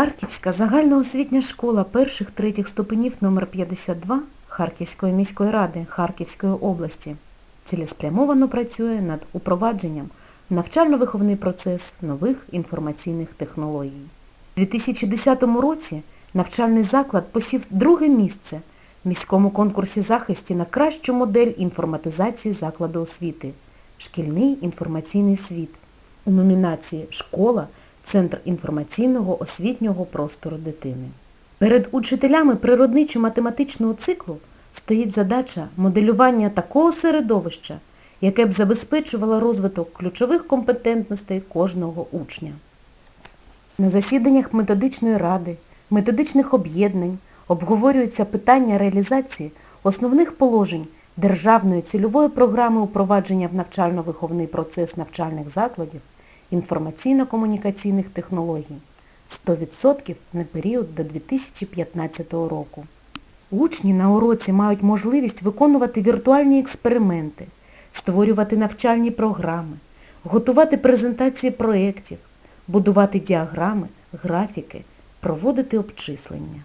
Харківська загальноосвітня школа перших-третіх ступенів номер 52 Харківської міської ради Харківської області цілеспрямовано працює над упровадженням навчально-виховний процес нових інформаційних технологій. У 2010 році навчальний заклад посів друге місце в міському конкурсі захисті на кращу модель інформатизації закладу освіти Шкільний інформаційний світ у номінації Школа Центр інформаційного освітнього простору дитини. Перед учителями природничо-математичного циклу стоїть задача моделювання такого середовища, яке б забезпечувало розвиток ключових компетентностей кожного учня. На засіданнях методичної ради, методичних об'єднань обговорюються питання реалізації основних положень Державної цільової програми упровадження в навчально-виховний процес навчальних закладів інформаційно-комунікаційних технологій 100% на період до 2015 року. Учні на уроці мають можливість виконувати віртуальні експерименти, створювати навчальні програми, готувати презентації проєктів, будувати діаграми, графіки, проводити обчислення.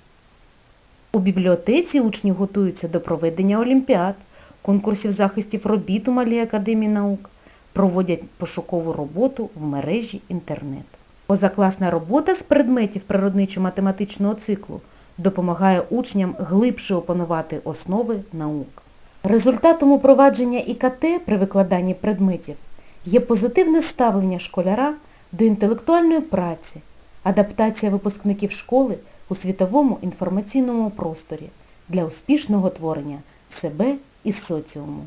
У бібліотеці учні готуються до проведення олімпіад, конкурсів захистів робіт у Малій академії наук, проводять пошукову роботу в мережі інтернет. Позакласна робота з предметів природничо-математичного циклу допомагає учням глибше опанувати основи наук. Результатом упровадження ІКТ при викладанні предметів є позитивне ставлення школяра до інтелектуальної праці, адаптація випускників школи у світовому інформаційному просторі для успішного творення себе і соціуму.